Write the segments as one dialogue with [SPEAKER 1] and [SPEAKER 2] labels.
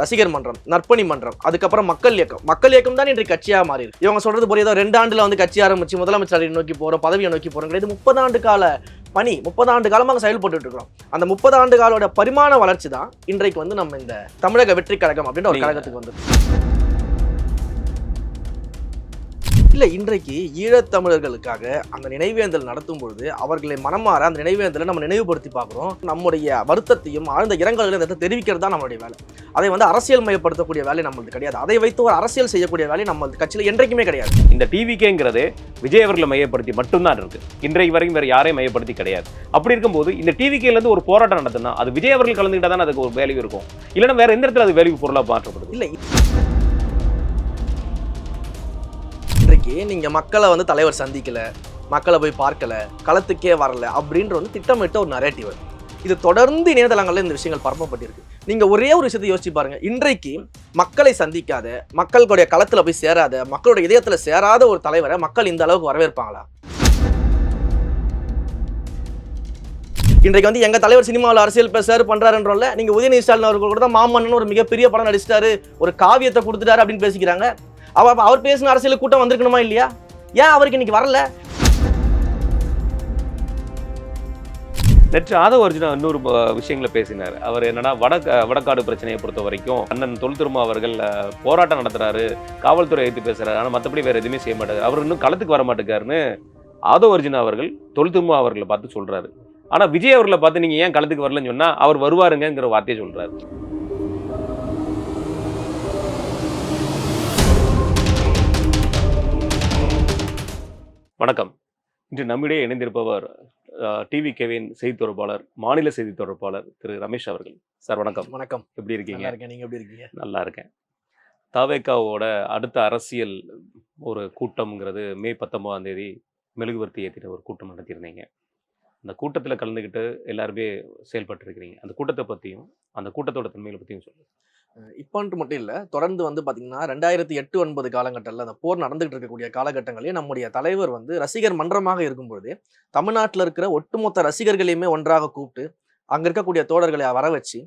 [SPEAKER 1] ரசிகர் மன்றம் நற்பணி மன்றம் அதுக்கப்புறம் மக்கள் இயக்கம். மக்கள் இயக்கம் தான் இன்றைக்கு கட்சியாக மாறி இருக்கு இவங்க சொல்றது போல ஏதோ ரெண்டு ஆண்டுல வந்து கட்சி ஆரம்பிச்சு முதலமைச்சரை நோக்கி போறோம் பதவியை நோக்கி போறோம். கிடையாது முப்பது ஆண்டு கால பணி முப்பது ஆண்டு காலமாக செயல்பட்டு இருக்கிறோம். அந்த முப்பது ஆண்டு காலோட பரிமாண வளர்ச்சி தான் இன்றைக்கு வந்து நம்ம இந்த தமிழக வெற்றி கழகம் அப்படின்ற ஒரு கழகத்துக்கு வந்து இல்ல இன்றைக்கு ஈழத்தமிழர்களுக்காக அந்த நினைவேந்தல் நடத்தும் பொழுது அவர்களை மனமாற அந்த நினைவேந்தலை நம்ம நினைவுபடுத்தி பார்க்குறோம். நம்முடைய வருத்தத்தையும் ஆழ்ந்த இரங்கல்களையும் இடத்துல தெரிவிக்கிறது தான் நம்மளுடைய வேலை. அதை வந்து அரசியல் மயப்படுத்தக்கூடிய வேலை நம்மளுக்கு கிடையாது. அதை வைத்து ஒரு அரசியல் செய்யக்கூடிய வேலை நம்ம கட்சியில் என்றைக்குமே கிடையாது.
[SPEAKER 2] இந்த டிவிகேங்கிறது விஜய் அவர்களை மையப்படுத்தி மட்டும்தான் இருக்கு. இன்றைக்கு வரைக்கும் வேற யாரையும் மையப்படுத்தி கிடையாது. அப்படி இருக்கும்போது இந்த டிவிகேல இருந்து ஒரு போராட்டம் நடத்தினா அது விஜய் அவர்கள் கலந்துக்கிட்டா தான் அதுக்கு ஒரு வேல்யூ இருக்கும். இல்லைன்னா வேற எந்த இடத்துல அது வேல்யூ பொருளா மாற்றப்படுது?
[SPEAKER 1] இல்லை வரைக்கும் நீங்க மக்களை வந்து தலைவர் சந்திக்கல மக்களை போய் பார்க்கல களத்துக்கே வரல அப்படின்ற வந்து திட்டமிட்ட ஒரு நரேட்டிவ் இது தொடர்ந்து இணையதளங்கள்ல இந்த விஷயங்கள் பரப்பப்பட்டிருக்கு. நீங்க ஒரே ஒரு விஷயத்தை யோசிச்சு பாருங்க. இன்றைக்கு மக்களை சந்திக்காத மக்களுடைய களத்துல போய் சேராத மக்களுடைய இதயத்தில் சேராத ஒரு தலைவரை மக்கள் இந்த அளவுக்கு வரவேற்பாங்களா? இன்றைக்கு வந்து எங்க தலைவர் சினிமாவில் அரசியல் பேசாரு பண்றாருன்றோம்ல நீங்க உதயநிதி ஸ்டாலின் அவர்கள் கூட தான் மாமன்னன் ஒரு மிகப்பெரிய படம் நடிச்சிட்டாரு ஒரு காவியத்தை கொடுத்துட்டாரு அப்படின்னு பேசிக்கிறாங்க. அவ அவர் பேசின அரசியல் கூட்டம் வந்திருக்கணுமா இல்லையா? ஏன் அவருக்கு இன்னைக்கு வரல?
[SPEAKER 2] நேற்று ஆதவ அர்ஜுனா இன்னொரு விஷயங்களை பேசினார். அவர் என்னன்னா வட வடக்காடு பிரச்சனையை பொறுத்த வரைக்கும் அண்ணன் தொல் திருமா அவர்கள் போராட்டம் நடத்துறாரு காவல்துறை எடுத்து பேசுறாரு ஆனால் மற்றபடி வேற எதுவுமே செய்ய மாட்டாரு. அவர் இன்னும் களத்துக்கு வர மாட்டேங்காருன்னு ஆதவ அர்ஜுனா அவர்கள் தொல் திருமா அவர்களை பார்த்து சொல்றாரு. ஆனா விஜய் அவர்களை பார்த்து நீங்க ஏன் களத்துக்கு வரலன்னு சொன்னா அவர் வருவாருங்கிற வார்த்தையை சொல்றாரு. வணக்கம். இன்று நம்மிடையே இணைந்திருப்பவர் டிவி கேவின் செய்தி தொடர்பாளர் மாநில செய்தி தொடர்பாளர் திரு. ரமேஷ் அவர்கள். சார் வணக்கம்.
[SPEAKER 1] வணக்கம்.
[SPEAKER 2] எப்படி இருக்கீங்க?
[SPEAKER 1] நல்லா இருக்கேன். நீங்க எப்படி இருக்கீங்க?
[SPEAKER 2] நல்லா இருக்கேன். தாவேக்காவோட அடுத்த அரசியல் ஒரு கூட்டம்ங்கிறது மே பத்தொன்பதாம் தேதி மெழுகுவர்த்தி ஏற்றின ஒரு கூட்டம் நடத்தியிருந்தீங்க. அந்த கூட்டத்தில் கலந்துக்கிட்டு எல்லாருமே செயல்பட்டு இருக்கிறீங்க அந்த கூட்டத்தை பற்றியும் அந்த கூட்டத்தோட தன்மைகளை பற்றியும் சொல்லுங்கள்
[SPEAKER 1] இப்போன்ட்டு மட்டும் இல்லை தொடர்ந்து வந்து பார்த்தீங்கன்னா ரெண்டாயிரத்தி எட்டு ஒன்பது காலகட்டத்தில் அந்த போர் நடந்துகிட்டு இருக்கக்கூடிய காலகட்டங்களே நம்முடைய தலைவர் வந்து ரசிகர் மன்றமாக இருக்கும்பொழுது தமிழ்நாட்டில் இருக்கிற ஒட்டுமொத்த ரசிகர்களையுமே ஒன்றாக கூப்பிட்டு அங்கே இருக்கக்கூடிய தோழர்களை வர வச்சு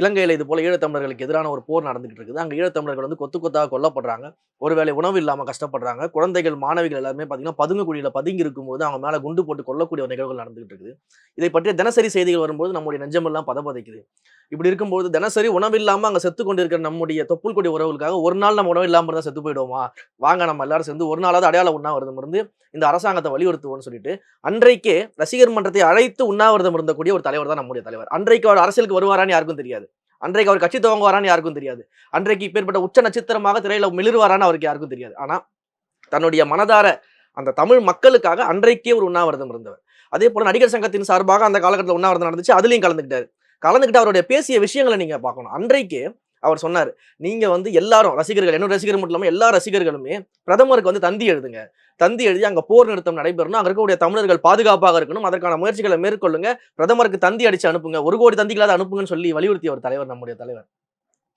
[SPEAKER 1] இலங்கையில் இது போல ஈழத்தமிழர்களுக்கு எதிரான ஒரு போர் நடந்துகிட்டு இருக்குது. அங்கே ஈழத்தமிழர்கள் வந்து கொத்து கொத்தாக கொல்லப்படுறாங்க. ஒருவேளை உணவு இல்லாமல் கஷ்டப்படுறாங்க. குழந்தைகள் மாணவிகள் எல்லாருமே பார்த்தீங்கன்னா பதுங்கு குழியில் பதுங்கி இருக்கும்போது அவங்க மேலே குண்டு போட்டு கொல்லக்கூடிய நிகழ்வுகள் நடந்துகிட்டு இருக்குது. இதை பற்றிய தினசரி செய்திகள் வரும்போது நம்முடைய நெஞ்சமெல்லாம் பதப்பதைக்குது இப்படி இருக்கும்போது தினசரி உணவு இல்லாமல் அங்கே செத்து கொண்டிருக்கிற நம்முடைய தொப்புள் கொடி உறவுகளுக்காக ஒரு நாள் நம்ம உணவு இல்லாமல் தான் செத்து போயிடுவோமா? வாங்க நம்ம எல்லாரும் சேர்ந்து ஒரு நாளாவது அடையாள உண்ணாவிரதம் இருந்து இந்த அரசாங்கத்தை வலியுறுத்துவோம்னு சொல்லிட்டு அன்றைக்கே ரசிகர் மன்றத்தை அழைத்து உண்ணாவிரதம் இருந்தக்கூடிய ஒரு தலைவர் தான் நம்முடைய தலைவர். அன்றைக்கு அவர் அரசியலுக்கு வருவாரான்னு யாருக்கும் தெரியாது. அன்றைக்கு அவர் கட்சி துவங்குவாரான்னு யாருக்கும் தெரியாது. அன்றைக்கு இப்பேற்பட்ட உச்ச நட்சத்திரமாக திரையில மிளிர்வாரான்னு அவருக்கு யாருக்கும் தெரியாது. ஆனா தன்னுடைய மனதார அந்த தமிழ் மக்களுக்காக அன்றைக்கே ஒரு உண்ணாவிரதம் இருந்தவர். அதே போல நடிகர் சங்கத்தின் சார்பாக அந்த காலகட்டத்தில் உண்ணாவிரதம் நடந்துச்சு. அதுலயும் கலந்துக்கிட்டாரு. கலந்துக்கிட்டு அவருடைய பேசிய விஷயங்களை நீங்க பார்க்கணும். அன்றைக்கே அவர் சொன்னார் நீங்க வந்து எல்லாரும் ரசிகர்கள் என்னோட ரசிகர் மட்டும் இல்லாமல் எல்லா ரசிகர்களுமே பிரதமருக்கு வந்து தந்தி எழுதுங்க. தந்தி எழுதி அங்கே போர் நிறுத்தம் நடைபெறணும். அங்கே இருக்கக்கூடிய தமிழர்கள் பாதுகாப்பாக இருக்கணும். அதற்கான முயற்சிகளை மேற்கொள்ளுங்க. பிரதமருக்கு தந்தி அடிச்சு அனுப்புங்க. ஒரு கோடி தந்திகளாவது அனுப்புங்கன்னு சொல்லி வலியுறுத்திய ஒரு தலைவர் நம்முடைய தலைவர்.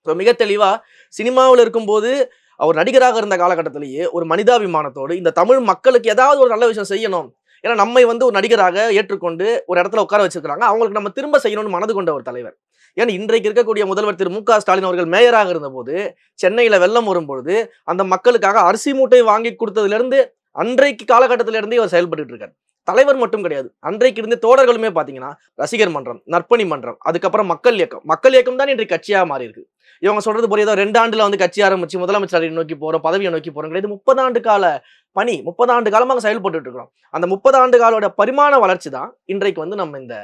[SPEAKER 1] ஸோ மிக தெளிவாக சினிமாவில் இருக்கும்போது அவர் நடிகராக இருந்த காலகட்டத்திலேயே ஒரு மனிதாபிமானத்தோடு இந்த தமிழ் மக்களுக்கு ஏதாவது ஒரு நல்ல விஷயம் செய்யணும். ஏன்னா நம்மை வந்து ஒரு நடிகராக ஏற்றுக்கொண்டு ஒரு இடத்துல உட்கார வச்சிருக்கிறாங்க. அவங்களுக்கு நம்ம திரும்ப செய்யணும்னு மனது கொண்ட ஒரு தலைவர். ஏன்னா இன்றைக்கு இருக்கக்கூடிய முதல்வர் திரு மு க. ஸ்டாலின் அவர்கள் மேயராக இருந்தபோது சென்னையில் வெள்ளம் வரும்பொழுது அந்த மக்களுக்காக அரிசி மூட்டை வாங்கி கொடுத்ததுலேருந்து அன்றைக்கு காலகட்டத்தில இருந்தே இவர் செயல்பட்டு இருக்கார். தலைவர் மட்டும் கிடையாது. அன்றைக்கு இருந்து தோழர்களுமே பார்த்தீங்கன்னா ரசிகர் மன்றம் நற்பணி மன்றம் அதுக்கப்புறம் மக்கள் இயக்கம். மக்கள் இயக்கம் தான் இன்றைக்கு கட்சியாக மாறி இருக்கு இவங்க சொல்றது போல ரெண்டு ஆண்டுல வந்து கட்சி ஆரம்பிச்சு முதலமைச்சரை நோக்கி போறோம் பதவியை நோக்கி போறோம். கிடையாது முப்பது ஆண்டு கால பணி முப்பது ஆண்டு காலமாக செயல்பட்டு இருக்கிறோம். அந்த முப்பது ஆண்டு காலோட பரிமாண வளர்ச்சி தான் இன்றைக்கு வந்து நம்ம இந்த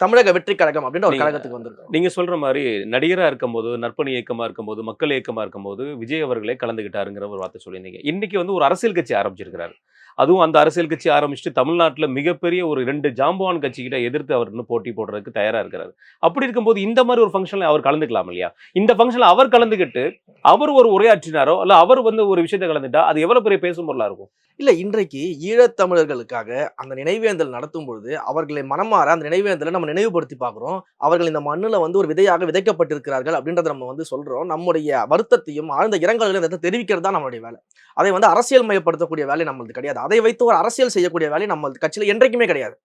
[SPEAKER 1] தமிழக வெற்றி கழகம் அப்படின்ற ஒரு கழகத்துக்கு வந்திருக்கோம்.
[SPEAKER 2] நீங்க சொல்ற மாதிரி நடிகரா இருக்கும்போது நற்பணி இயக்கமா இருக்கும்போது மக்கள் இயக்கமா இருக்கும்போது விஜய் அவர்களே கலந்துகிட்டாருங்கிற ஒரு வார்த்தை சொல்லியிருந்தீங்க. இன்னைக்கு வந்து ஒரு அரசியல் கட்சி ஆரம்பிச்சிருக்கிறாரு. அதுவும் அந்த அரசியல் கட்சி ஆரம்பிச்சுட்டு தமிழ்நாட்டுல மிகப்பெரிய ஒரு ரெண்டு ஜாம்பவான் கட்சி கிட்ட எதிர்த்து அவர் இன்னும் போட்டி போடுறதுக்கு தயாரா இருக்கிறாரு. அப்படி இருக்கும்போது இந்த மாதிரி ஒரு ஃபங்க்ஷன்ல அவர் கலந்துக்கலாம் இல்லையா? இந்த ஃபங்க்ஷன்ல அவர் கலந்துக்கிட்டு அவர் ஒரு உரையாற்றினாரோ இல்ல அவர் வந்து ஒரு விஷயத்தை கலந்துட்டா அது எவ்வளவு பெரிய பேசும் பொருளா இருக்கும்?
[SPEAKER 1] இல்ல இன்றைக்கு ஈழத்தமிழர்களுக்காக அந்த நினைவேந்தல் நடத்தும் பொழுது அவர்களை மனமாற அந்த நினைவேந்தலை நம்ம நினைவுபடுத்தி பார்க்குறோம். அவர்கள் இந்த மண்ணில் வந்து ஒரு விதையாக விதைக்கப்பட்டிருக்கிறார்கள் அப்படின்றத நம்ம வந்து சொல்கிறோம் நம்முடைய வருத்தத்தையும் ஆழ்ந்த இரங்கல்களையும் இந்த தெரிவிக்கிறது தான் நம்மளுடைய வேலை. அதை வந்து அரசியல் மயப்படுத்தக்கூடிய வேலை நம்மளுக்கு கிடையாது. அதை வைத்து ஒரு அரசியல் செய்யக்கூடிய வேலை நம்ம கட்சியில என்றைக்குமே கிடையாது.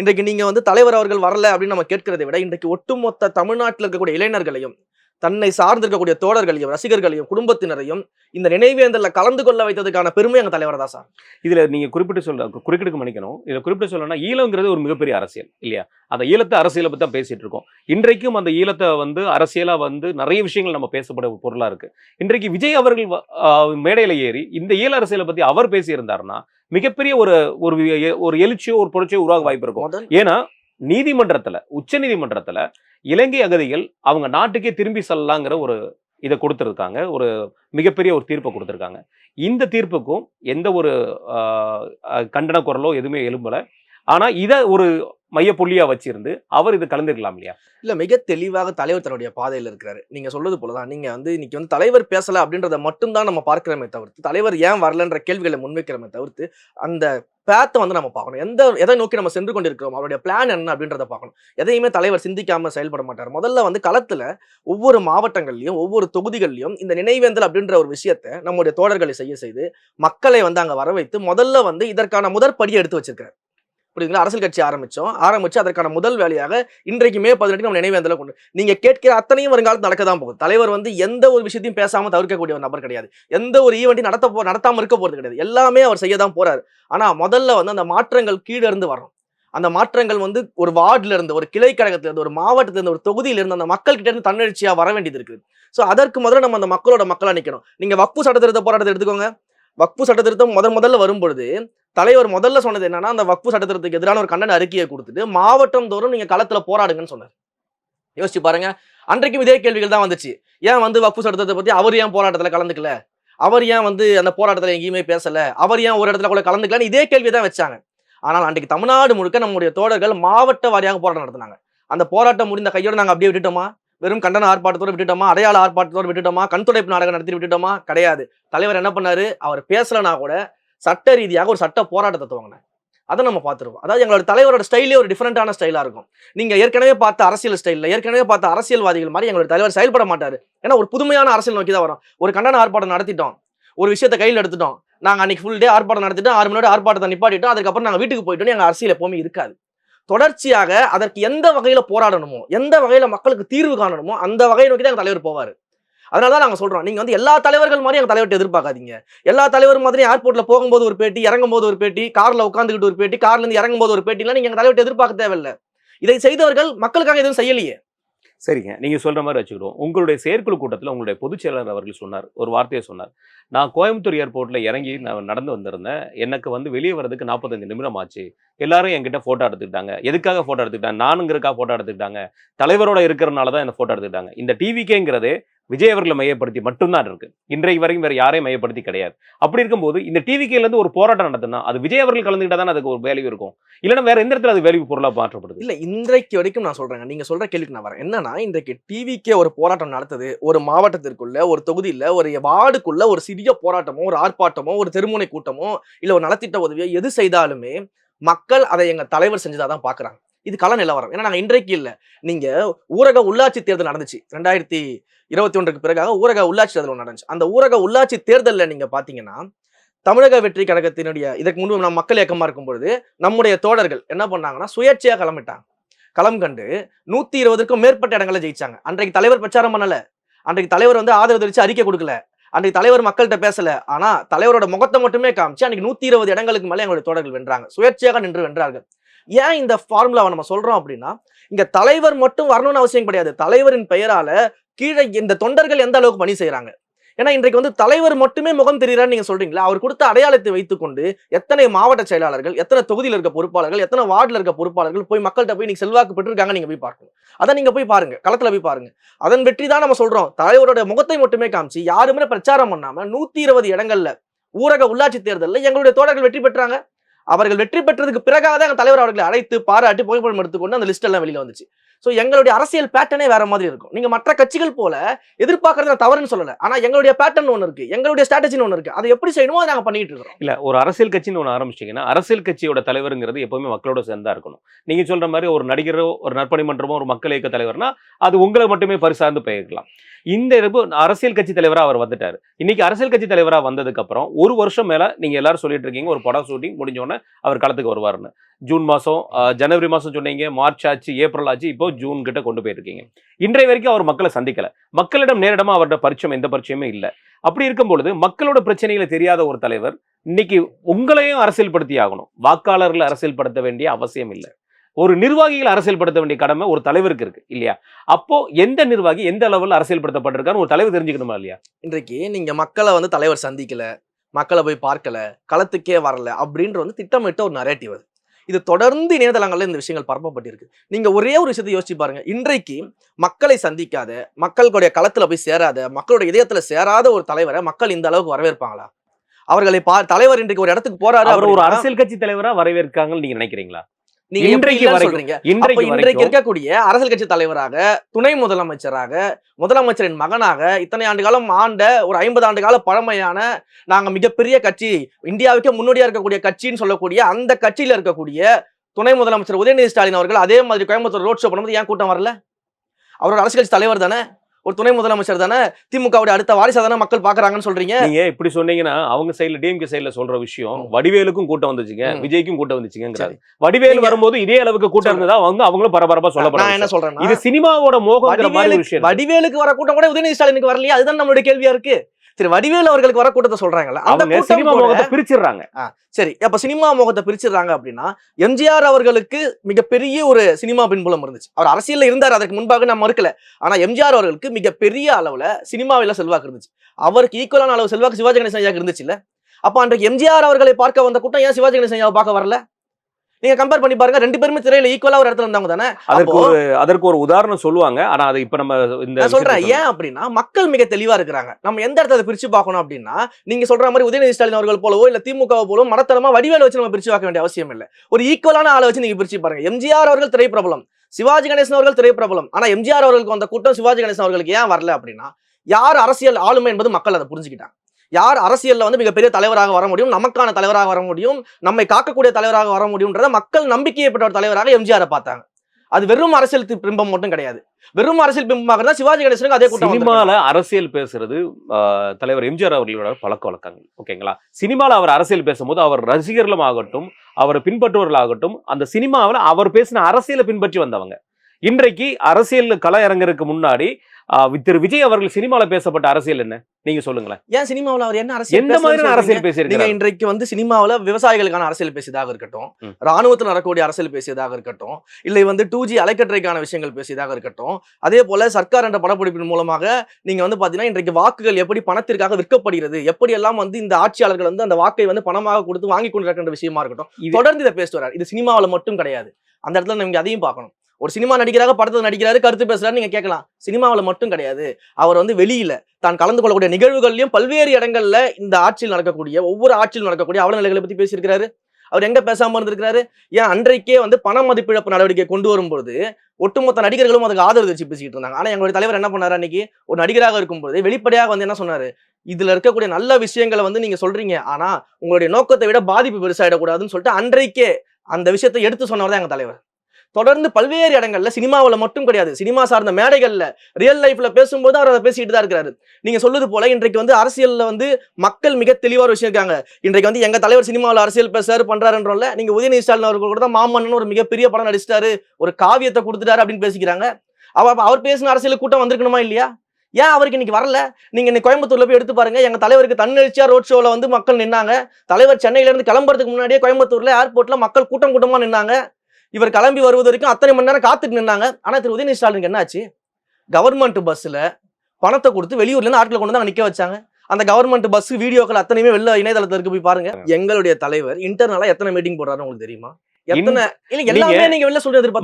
[SPEAKER 1] இன்றைக்கு நீங்கள் வந்து தலைவர் அவர்கள் வரல அப்படின்னு நம்ம கேட்கிறதை விட இன்றைக்கு ஒட்டுமொத்த தமிழ்நாட்டில் இருக்கக்கூடிய இளைஞர்களையும் தன்னை சார்ந்திருக்கக்கூடிய தோழர்களையும் ரசிகர்களையும் குடும்பத்தினரையும் இந்த நினைவேந்தல்ல கலந்து கொள்ள வைத்ததுக்கான பெருமை எங்க தலைவர் தான் சார்.
[SPEAKER 2] இதுல நீங்க குறிப்பிட்டு சொல்ல குறுக்கிடுக்க மன்னிக்கணும். இதுல குறிப்பிட்டு சொல்லணும்னா ஈழங்கிறது ஒரு மிகப்பெரிய அரசியல் இல்லையா? அந்த ஈழத்தை அரசியலை பத்தி தான் பேசிட்டு இருக்கோம். இன்றைக்கும் அந்த ஈழத்தை வந்து அரசியலா வந்து நிறைய விஷயங்கள் நம்ம பேசப்பட ஒரு பொருளா இருக்கு. இன்றைக்கு விஜய் அவர்கள் மேடையில ஏறி இந்த ஈழ அரசியலை பத்தி அவர் பேசியிருந்தாருன்னா மிகப்பெரிய ஒரு ஒரு ஒரு எழுச்சியோ ஒரு புரட்சியோ உருவாக வாய்ப்பு இருக்கும். ஏன்னா நீதிமன்றத்தில் உச்ச நீதிமன்றத்தில் இலங்கை அகதிகள் அவங்க நாட்டுக்கே திரும்பி செல்லலாங்கிற ஒரு இதை கொடுத்துருக்காங்க. ஒரு மிகப்பெரிய ஒரு தீர்ப்பை கொடுத்துருக்காங்க. இந்த தீர்ப்புக்கும் எந்த ஒரு கண்டன குரலோ எதுவுமே எழும்பலை. ஆனால் இதை ஒரு மையப்புள்ளியா வச்சிருந்து அவர் இது கலந்துக்கலாம் இல்லையா?
[SPEAKER 1] இல்ல மிக தெளிவாக தலைவர் தன்னுடைய பாதையில இருக்கிறாரு. நீங்க சொல்றது போலதான். நீங்க வந்து இன்னைக்கு வந்து தலைவர் பேசல அப்படின்றத மட்டும்தான் நம்ம பார்க்கிறோமே தவிர்த்து தலைவர் ஏன் வரலன்ற கேள்விகளை முன்வைக்கிறோமே தவிர்த்து அந்த பேத்தை வந்து நம்ம பார்க்கணும். எந்த எதை நோக்கி நம்ம சென்று கொண்டிருக்கிறோம் அவருடைய பிளான் என்ன அப்படின்றத பார்க்கணும். எதையுமே தலைவர் சிந்திக்காம செயல்பட மாட்டார். முதல்ல வந்து களத்துல ஒவ்வொரு மாவட்டங்கள்லையும் ஒவ்வொரு தொகுதிகள்லையும் இந்த நினைவேந்தல் அப்படின்ற ஒரு விஷயத்தை நம்முடைய தோழர்களை செய்ய செய்து மக்களை வந்து அங்க வர வைத்து முதல்ல வந்து இதற்கான முதற்படியை எடுத்து வச்சிருக்காரு புரியுதுங்களா? அரசியல் கட்சி ஆரம்பிச்சோம். ஆரம்பிச்சு அதற்கான முதல் வேலையாக இன்றைக்கு மே பதினெட்டு நம்ம நினைவேந்தல கொண்டு நீங்க கேட்கிற அத்தனையும் வருங்காலத்தில் நடக்க தான் போகுது. தலைவர் வந்து எந்த ஒரு விஷயத்தையும் பேசாம தவிர்க்கக்கூடிய ஒரு நபர் கிடையாது. எந்த ஒரு ஈவெண்ட்டையும் நடத்த போ நடத்தாம இருக்க போறது கிடையாது. எல்லாமே அவர் செய்ய தான் போறாரு. ஆனா முதல்ல வந்து அந்த மாற்றங்கள் கீழே இருந்து வரணும். அந்த மாற்றங்கள் வந்து ஒரு வார்டுல இருந்து ஒரு கிளை கழகத்துல இருந்து ஒரு மாவட்டத்துல இருந்து ஒரு தொகுதியில இருந்து அந்த மக்கள் கிட்ட இருந்து தன்னெழுச்சியா வர வேண்டியது இருக்குது. ஸோ அதற்கு முதல்ல நம்ம அந்த மக்களோட மக்களா நிற்கணும் நீங்க வக்பு சட்டத்திருத்த போராட்டத்தை எடுத்துக்கோங்க. வக்பு சட்ட திருத்தம் முதல் முதல்ல வரும்பொழுது தலைவர் முதல்ல சொன்னது என்னன்னா அந்த வக்பு சட்டத்திருத்தத்துக்கு எதிரான ஒரு கண்டன அறிக்கையை கொடுத்துட்டு மாவட்டம் தோறும் நீங்க களத்துல போராடுங்கன்னு சொன்னார். யோசிச்சு பாருங்க. அன்றைக்கும் இதே கேள்விகள் தான் வந்துச்சு. ஏன் வந்து வக்பு சட்டத்தை பத்தி அவர் ஏன் போராட்டத்துல கலந்துக்கல? அவர் ஏன் வந்து அந்த போராட்டத்துல எங்கேயுமே பேசல? அவர் ஏன் ஒரு இடத்துல கூட கலந்துக்கலன்னு இதே கேள்வி தான் வச்சாங்க. ஆனால் அன்றைக்கு தமிழ்நாடு முழுக்க நம்முடைய தோழர்கள் மாவட்ட வாரியாக போராட்டம் நடத்தினாங்க. அந்த போராட்டம் முடிந்த கையோட நாங்க அப்படியே விட்டுட்டோமா? வெறும் கண்டன ஆர்ப்பாட்டத்தோடு விட்டுட்டோமா அடையாள ஆர்ப்பாட்டத்தோடு விட்டுட்டோமா கண் துடைப்பு நாடகம் நடத்தி விட்டுட்டோமா? கிடையாது. தலைவர் என்ன பண்ணாரு? அவர் பேசலனா கூட சட்ட ரீதியாக ஒரு சட்ட போராட்டத்தை துவங்கினார். அதை நம்ம பார்த்துருவோம். அதாவது எங்களோட தலைவரோட ஸ்டைலே ஒரு டிஃப்ரெண்டான ஸ்டைலாக இருக்கும். நீங்கள் ஏற்கனவே பார்த்த அரசியல் ஸ்டைலில் ஏற்கனவே பார்த்த அரசியல்வாதிகள் மாதிரி எங்களோட தலைவர் செயல்பட மாட்டார். ஏன்னா ஒரு புதுமையான அரசியல் நோக்கி தான் வரும். ஒரு கண்டன ஆர்ப்பாட்டம் நடத்திட்டோம். ஒரு விஷயத்தை கையில் எடுத்துட்டோம். நாங்கள் அன்னைக்கு ஃபுல் டே ஆர்ப்பாட்டம் நடத்திட்டு ஆறு மணி நேரம் ஆர்ப்பாட்டத்தை நிப்பாட்டிட்டோம். அதுக்கப்புறம் நாங்கள் வீட்டுக்கு போயிட்டோம் எங்கள் அரசியல் எப்போவுமே இருக்காது. தொடர்ச்சியாக அதற்கு எந்த வகையில போராடணுமோ எந்த வகையில மக்களுக்கு தீர்வு காணணுமோ அந்த வகையை நோக்கி தான் தலைவர் போவார். அதனால தான் நாங்கள் சொல்றோம். நீங்க வந்து எல்லா தலைவர்கள் மாதிரி எங்க தலைவர்கிட்ட எதிர்பார்க்காதீங்க. எல்லா தலைவர் மாதிரி ஏர்போர்ட்ல போகும்போது ஒரு பேட்டி இறங்கும் போது ஒரு பேட்டி கார்ல உட்காந்துக்கிட்டு ஒரு பேட்டி கார்ல இருந்து இறங்கும் போது ஒரு பேட்டிலாம் நீங்க எங்க தலைவர்கிட்ட எதிர்பார்க்க தேவையில்லை. இதை செய்தவர்கள் மக்களுக்காக எதுவும் செய்யலையே.
[SPEAKER 2] சரிங்க. நீங்கள் சொல்கிற மாதிரி வச்சுக்கிடுவோம். உங்களுடைய செயற்குழு கூட்டத்தில் உங்களுடைய பொதுச் செயலாளர் அவர்கள் சொன்னார். ஒரு வார்த்தையை சொன்னார். நான் கோயம்புத்தூர் ஏர்போர்ட்டில் இறங்கி நான் நடந்து வந்திருந்தேன். எனக்கு வந்து வெளியே வரதுக்கு நாற்பத்தஞ்சு நிமிடம் ஆச்சு. எல்லாரும் என்கிட்ட ஃபோட்டோ எடுத்துக்கிட்டாங்க. எதுக்காக ஃபோட்டோ எடுத்துக்கிட்டாங்க? நானுங்கிறக்காக ஃபோட்டோ எடுத்துக்கிட்டாங்க. தலைவரோட இருக்கிறனால தான் என்ன ஃபோட்டோ எடுத்துக்கிட்டாங்க. இந்த டிவிக்கேங்கிறதே விஜய் அவர்களை மையப்படுத்தி மட்டும்தான் இருக்கு. இன்றைக்கு வரைக்கும் வேற யாரையும் மையப்படுத்தி கிடையாது. அப்படி இருக்கும்போது இந்த டிவிக்கேலேருந்து ஒரு போராட்டம் நடத்தினா அது விஜய் அவர்கள் கலந்துக்கிட்டா தான் அதுக்கு ஒரு வேல்யூ இருக்கும். இல்லைன்னா வேற எந்த இடத்துல அது வேல்யூ பொருளாக மாற்றப்படுது?
[SPEAKER 1] இல்லை இன்றைக்கு வரைக்கும் நான் சொல்றேங்க. நீங்க சொல்ற கேள்விக்கு நான் வரேன். என்னன்னா இன்றைக்கு டிவிக்கே ஒரு போராட்டம் நடத்துது. ஒரு மாவட்டத்திற்குள்ள ஒரு தொகுதியில் ஒரு வார்டுக்குள்ள ஒரு சிறிய போராட்டமோ ஒரு ஆர்ப்பாட்டமோ ஒரு தெருமுனை கூட்டமோ இல்லை ஒரு நலத்திட்ட உதவியோ எது செய்தாலுமே மக்கள் அதை எங்க தலைவர் செஞ்சதாதான் பாக்குறாங்க. இது கள நிலவரம். ஏன்னா நாங்க இன்றைக்கு இல்ல. நீங்க ஊரக உள்ளாட்சி தேர்தல் நடந்துச்சு. ரெண்டாயிரத்தி இருபத்தி ஒன்றுக்கு பிறகாக ஊரக உள்ளாட்சி தேர்தல் நடந்துச்சு. அந்த ஊரக உள்ளாட்சி தேர்தலில் நீங்க பாத்தீங்கன்னா தமிழக வெற்றி கழகத்தினுடைய இதற்கு முன்பு நம்ம மக்கள் இயக்கமா இருக்கும் பொழுது நம்முடைய தோழர்கள் என்ன பண்ணாங்கன்னா சுயேட்சையா கிளம்பிட்டாங்க களம் கண்டு நூத்தி இருபதுக்கும் மேற்பட்ட இடங்களை ஜெயிச்சாங்க. அன்றைக்கு தலைவர் பிரச்சாரம் பண்ணல. அன்றைக்கு தலைவர் வந்து ஆதரவு தெரிவிச்சு அறிக்கை கொடுக்கல. அன்றைக்கு தலைவர் மக்கள்கிட்ட பேசல. ஆனா தலைவரோட முகத்தை மட்டுமே காமிச்சு அன்னைக்கு நூத்தி இருபது இடங்களுக்கு மேலே எங்களுடைய தோழர்கள் வென்றாங்க. சுயேட்சையாக நின்று வென்றார்கள். ஏன் இந்த ஃபார்முலாவை நம்ம சொல்றோம் அப்படின்னா இங்க தலைவர் மட்டும் வரணும்னு அவசியம் கிடையாது. தலைவரின் பெயரால கீழே இந்த தொண்டர்கள் எந்த அளவுக்கு பணி செய்யறாங்க ஏன்னா இன்றைக்கு வந்து தலைவர் மட்டுமே முகம் தெரிகிறான்னு நீங்க சொல்றீங்களா? அவர் கொடுத்த அடையாளத்தை வைத்துக்கொண்டு எத்தனை மாவட்ட செயலாளர்கள் எத்தனை தொகுதியில் இருக்க பொறுப்பாளர்கள் எத்தனை வார்டில் இருக்க பொறுப்பாளர்கள் போய் மக்கள்கிட்ட போய் நீங்க செல்வாக்கு பெற்றிருக்காங்க நீங்க போய் பார்க்கணும். அதை நீங்க போய் பாருங்க களத்துல போய் பாருங்க. அதன் வெற்றி தான் நம்ம சொல்றோம். தலைவரோட முகத்தை மட்டுமே காமிச்சு யாருமே பிரச்சாரம் பண்ணாம நூத்தி இருபது இடங்கள்ல ஊரக உள்ளாட்சி தேர்தலில் எங்களுடைய தோழர்கள் வெற்றி பெற்றாங்க. அவர்கள் வெற்றி பெற்றதுக்கு பிறகாக தான் தலைவர் அவர்களை அழைத்து பாராட்டி புகைப்படம் எடுத்துக்கொண்டு அந்த லிஸ்ட் எல்லாம் வெளியில வந்துச்சு. ஸோ எங்களுடைய அரசியல் பேட்டர்னே வேற மாதிரி இருக்கும். நீங்க மற்ற கட்சிகள் போல எதிர்பார்க்கறது நான் தவறுன்னு சொல்லல. ஆனா எங்களுடைய பேட்டர்ன் ஒன்று இருக்கு. எங்களுடைய ஸ்ட்ராட்டஜின்னு ஒன்று இருக்கு. அதை எப்படி செய்யணுமோ அதை நாங்கள் பண்ணிட்டு இருக்கோம்
[SPEAKER 2] இல்ல ஒரு அரசியல் கட்சின்னு ஒன்று ஆரம்பிச்சிங்கன்னா அரசியல் கட்சியோட தலைவருங்கிறது எப்பவுமே மக்களோட சேர்ந்தா இருக்கணும். நீங்க சொல்ற மாதிரி ஒரு நடிகரோ ஒரு நற்பணி மன்றமோ ஒரு மக்கள் இயக்க தலைவர்னா அது உங்களை மட்டுமே பரிசார்ந்து போயிருக்கலாம். இந்த அரசியல் கட்சி தலைவராக அவர் வந்துட்டார். இன்னைக்கு அரசியல் கட்சி தலைவராக வந்ததுக்கு அப்புறம் ஒரு வருஷம் மேல நீங்க எல்லாரும் சொல்லிட்டு இருக்கீங்க ஒரு படம் ஷூட்டிங் முடிஞ்ச உடனே அவர் களத்துக்கு வருவார்னு ஜூன் மாசம் ஜனவரி மாசம் சொன்னீங்க மார்ச் ஆச்சு ஏப்ரல் ஆச்சு இப்போ ஜூன் கிட்ட கொண்டு போயிருக்கீங்க. இன்றைய வரைக்கும் அவர் மக்களை சந்திக்கல. மக்களிடம் நேரிடமா அவரோட பரிச்சயம் எந்த பரிச்சயமே இல்லை. அப்படி இருக்கும் பொழுது மக்களோட பிரச்சனைகளை தெரியாத ஒரு தலைவர் இன்னைக்கு உங்களையும் அரசியல்படுத்தி ஆகணும். வாக்காளர்களை அரசியல்படுத்த வேண்டிய அவசியம் இல்லை. ஒரு நிர்வாகிகளை அரசியல்படுத்த வேண்டிய கடமை ஒரு தலைவருக்கு இருக்கு இல்லையா? அப்போ எந்த நிர்வாகி எந்த அளவில் அரசியல்படுத்தப்பட்டிருக்கான்னு ஒரு தலைவர் தெரிஞ்சுக்கணுமா இல்லையா?
[SPEAKER 1] இன்றைக்கு நீங்க மக்களை வந்து தலைவர் சந்திக்கல மக்களை போய் பார்க்கல களத்துக்கே வரல அப்படின்ற வந்து திட்டமிட்ட ஒரு நரேட்டிவ் அது. இது தொடர்ந்து இணையதளங்கள்ல இந்த விஷயங்கள் பரப்பப்பட்டிருக்கு. நீங்க ஒரே ஒரு விஷயத்தை யோசிச்சு பாருங்க. இன்றைக்கு மக்களை சந்திக்காத மக்களுடைய களத்துல போய் சேராத மக்களுடைய இதயத்துல சேராத ஒரு தலைவரை மக்கள் இந்த அளவுக்கு வரவேற்பாங்களா? அவர்களை பா தலைவர் இன்றைக்கு ஒரு இடத்துக்கு போறாரு
[SPEAKER 2] அவர் ஒரு அரசியல் கட்சி தலைவரா வரவேற்காங்கன்னு நீங்க நினைக்கிறீங்களா?
[SPEAKER 1] நீங்க
[SPEAKER 2] இன்றைக்கு
[SPEAKER 1] சொல்றீங்க?
[SPEAKER 2] இன்றைக்கு
[SPEAKER 1] இருக்கக்கூடிய அரசியல் கட்சி தலைவராக துணை முதலமைச்சராக முதலமைச்சரின் மகனாக இத்தனை ஆண்டு காலம் ஆண்ட ஒரு ஐம்பது ஆண்டு கால பழமையான நாங்க மிகப்பெரிய கட்சி இந்தியாவுக்கே முன்னோடியா இருக்கக்கூடிய கட்சின்னு சொல்லக்கூடிய அந்த கட்சியில இருக்கக்கூடிய துணை முதலமைச்சர் உதயநிதி ஸ்டாலின் அவர்கள் அதே மாதிரி கோயம்புத்தூர் ரோட் ஷோ பண்ணும்போது ஏன் கூட்டம் வரல? அவர் ஒரு அரசியல் கட்சி தலைவர் தானே? ஒரு துணை முதலமைச்சர் தானே திமுகவுடைய அடுத்த வாரிசா தானே மக்கள் பாக்குறாங்கன்னு சொல்றீங்க
[SPEAKER 2] நீங்க இப்படி சொன்னீங்கன்னா அவங்க சைடுல டிஎம்கே சைடுல சொல்ற விஷயம் வடிவேலுக்கும் கூட்டம் வந்துச்சுங்க. விஜய்க்கும் கூட்டம் வந்துச்சுங்கிறாங்க
[SPEAKER 1] சரி.
[SPEAKER 2] வடிவேலு வரும்போது இதே அளவுக்கு கூட்டம்
[SPEAKER 1] சொல்றேன்.
[SPEAKER 2] இருந்ததா அவங்க அவங்களும் பரபரப்பா
[SPEAKER 1] நான் என்ன சொல்றேன்னா
[SPEAKER 2] இது சினிமாவோட இருக்கு.
[SPEAKER 1] வடிவேலுக்கு வர கூட்டம் கூட உதயநிதி ஸ்டாலினுக்கு வரலையா அதுதான் நம்மளுடைய கேள்வியா இருக்கு சரி வடிவேலு அவர்களுக்கு வர கூட்டத்தை சொல்றாங்கல்ல அந்த
[SPEAKER 2] சினிமா மோகத்தை பிரிச்சிடுறாங்க.
[SPEAKER 1] சரி அப்ப சினிமா முகத்தை பிரிச்சிடுறாங்க அப்படின்னா எம்ஜிஆர் அவர்களுக்கு மிகப்பெரிய ஒரு சினிமா பின்புலம் இருந்துச்சு. அவர் அரசியல்ல இருந்தார் அதற்கு முன்பாக நான் மறுக்கல. ஆனா எம்ஜிஆர் அவர்களுக்கு மிகப்பெரிய அளவுல சினிமாவில செல்வாக்கு இருந்துச்சு. அவருக்கு ஈக்குவலான அளவு செல்வாக்கு சிவாஜி கணேசன் ஐயாக்கு இருந்துச்சு இல்ல? அப்ப அன்றைக்கு எம்ஜிஆர் அவர்களை பார்க்க வந்த கூட்டம் ஏன் சிவாஜி கணேசன் ஐயாவை பார்க்க வரல? நீங்க கம்பேர் பண்ணி பாருங்க ரெண்டு பேருமே திரையில ஈக்குவலா ஒரு இடத்துல இருந்தாங்க தானே?
[SPEAKER 2] அதற்கு ஒரு அதற்கு ஒரு உதாரணம் சொல்லுவாங்க. ஆனா அது இப்ப நம்ம இந்த
[SPEAKER 1] சொல்றேன் ஏன் அப்படின்னா மக்கள் மிக தெளிவா இருக்கிறாங்க. நம்ம எந்த இடத்துல பிரிச்சு பார்க்கணும் அப்படின்னா நீங்க சொல்ற மாதிரி உதயநிதி ஸ்டாலின் அவர்கள் போலவோ இல்ல திமுக போலவோ மடத்தனமா வடிவேல வச்சு நம்ம பிரிச்சு பார்க்க வேண்டிய அவசியம் இல்லை. ஒரு ஈக்குவலான ஆளை வச்சு நீங்க பிரிச்சு பாருங்க. எம்ஜிஆர் அவர்கள் திரைப்பிரபலம் சிவாஜி கணேசன் அவர்கள் திரைப்பிரபலம் ஆனா எம்ஜிஆர் அவர்களுக்கு வந்த கூட்டம் சிவாஜி கணேசன் அவர்களுக்கு ஏன் வரல அப்படின்னா யார் அரசியல் ஆளுமை என்பது மக்கள் அதை புரிஞ்சுக்கிட்டாங்க. யார் அரசியலில் வந்து மிகப்பெரிய தலைவராக வர முடியும்? நமக்கான தலைவராக வர முடியும்? நம்மை காக்கக்கூடிய தலைவராக வர முடியும்ன்றத மக்கள் நம்பிக்கையப்பட்ட ஒரு தலைவராக எம்ஜிஆரை பார்த்தாங்க. அது வெறும் அரசியல் பிம்பம் மட்டும் கிடையாது. வெறும் அரசியல் பிம்பமாக தான் சிவாஜி கணேசனுக்கு அதே கூட்டம் வந்திருக்கு.
[SPEAKER 2] சினிமால அரசியல் பேசுறது தலைவர் எம்ஜிஆர் அவர்களோட பழக்க வழக்கங்கள். ஓகேங்களா? சினிமால அவர் அரசியல் பேசும்போது அவர் ரசிகர்களும் ஆகட்டும் அவரை பின்பற்றுவர்களாகட்டும் அந்த சினிமாவில் அவர் பேசின அரசியலை பின்பற்றி வந்தவங்க. இன்றைக்கு அரசியல் கள இறங்குறதுக்கு முன்னாடி திரு விஜய் அவர்கள் சினிமால பேசப்பட்ட அரசியல் என்ன? நீங்க சொல்லுங்களேன்.
[SPEAKER 1] ஏன் சினிமாவுல அவர் என்ன அரசியல்
[SPEAKER 2] எந்த மாதிரியான? அரசியல்
[SPEAKER 1] நீங்க
[SPEAKER 2] பேசியிருக்காரு
[SPEAKER 1] இன்றைக்கு வந்து சினிமாவுல விவசாயிகளுக்கான அரசியல் பேசியதாக இருக்கட்டும். ராணுவத்தில் நடக்கக்கூடிய அரசியல் பேசியதாக இருக்கட்டும் இல்லை வந்து டூ ஜி அலைக்கற்றைக்கான விஷயங்கள் பேசியதாக இருக்கட்டும் அதே போல சர்க்கார் என்ற படப்பிடிப்பின் மூலமாக நீங்க வந்து பாத்தீங்கன்னா இன்றைக்கு வாக்குகள் எப்படி பணத்திற்காக விற்கப்படுகிறது எப்படி எல்லாம் வந்து இந்த ஆட்சியாளர்கள் வந்து அந்த வாக்கை வந்து பணமாக கொடுத்து வாங்கி கொண்டு இருக்கின்ற விஷயமா இருக்கட்டும் தொடர்ந்து இதை பேசிட்டு வர்றாரு. இது சினிமாவுல மட்டும் கிடையாது. அந்த இடத்துல நீங்க அதையும் பார்க்கணும். ஒரு சினிமா நடிகராக படத்தில் நடிக்கிறாரு கருத்து பேசுறாரு நீங்க கேட்கலாம். சினிமாவில் மட்டும் கிடையாது. அவர் வந்து வெளியில தான் கலந்து கொள்ளக்கூடிய நிகழ்வுகள்லையும் பல்வேறு இடங்கள்ல இந்த ஆட்சியில் நடக்கக்கூடிய ஒவ்வொரு ஆட்சியில் நடக்கக்கூடிய அவல நிலைகளை பத்தி பேசியிருக்கிறாரு. அவர் எங்க பேசாம இருந்திருக்கிறாரு? ஏன் அன்றைக்கே வந்து பண மதிப்பிழப்பு நடவடிக்கை கொண்டு வரும்பொழுது ஒட்டுமொத்த நடிகர்களும் அதுக்கு ஆதரவு வச்சு பேசிக்கிட்டு இருந்தாங்க. ஆனா எங்களுடைய தலைவர் என்ன பண்ணாரு அன்னைக்கு? ஒரு நடிகராக இருக்கும்போது வெளிப்படையாக வந்து என்ன சொன்னாரு? இதுல இருக்கக்கூடிய நல்ல விஷயங்களை வந்து நீங்க சொல்றீங்க. ஆனா உங்களுடைய நோக்கத்தை விட பாதிப்பு பெருசாயிடக்கூடாதுன்னு சொல்லிட்டு அன்றைக்கே அந்த விஷயத்தை எடுத்து சொன்னவர் தான் எங்க தலைவர். தொடர்ந்து பல்வேறு இடங்கள்ல சினிமாவில் மட்டும் கிடையாது. சினிமா சார்ந்த மேடைகள்ல ரியல் லைஃப்ல பேசும்போது அவர் அதை பேசிட்டு தான் இருக்கிறாரு. நீங்க சொல்லுது போல இன்றைக்கு வந்து அரசியல்ல வந்து மக்கள் மிக தெளிவாக ஒரு விஷயம் இருக்காங்க இன்றைக்கு வந்து எங்க தலைவர் சினிமாவில் அரசியல் பேசுறாரு பண்றாருன்றோம்ல நீங்க உதயநிதி ஸ்டாலின் அவர்கள் கூட தான் மாமன்னு ஒரு மிகப்பெரிய படம் நடிச்சிட்டாரு ஒரு காவியத்தை கொடுத்துட்டாரு அப்படின்னு பேசிக்கிறாங்க. அவர் அவர் பேசின அரசியல் கூட்டம் வந்திருக்கணுமா இல்லையா? ஏன் அவருக்கு இன்னைக்கு வரல? நீங்க இன்னைக்கு கோயம்புத்தூர்ல போய் எடுத்து பாருங்க எங்க தலைவருக்கு தன்னெழுச்சியா ரோட் ஷோல வந்து மக்கள் நின்னாங்க. தலைவர் சென்னையில இருந்து கிளம்புறதுக்கு முன்னாடியே கோயம்புத்தூர்ல ஏர்போர்ட்ல மக்கள் கூட்டம் கூட்டமா நின்னாங்க. இவர் கிளம்பி வருவது வரைக்கும் அத்தனை மணி நேரம் காத்துட்டு நின்னாங்க. ஆனா திரு உதயநிதி ஸ்டாலினுக்கு என்னாச்சு? கவர்மெண்ட் பஸ்ல பணத்தை கொடுத்து வெளியூர்ல இருந்து ஆட்களை கொண்டு வந்து நிக்க வச்சாங்க. அந்த கவர்மெண்ட் பஸ் வீடியோக்கள் அத்தனையுமே வெளில இணையதளத்துல இருக்கு போய் பாருங்க. எங்களுடைய தலைவர் இன்டர்னலா எத்தனை மீட்டிங் போடுறாரு உங்களுக்கு தெரியுமா?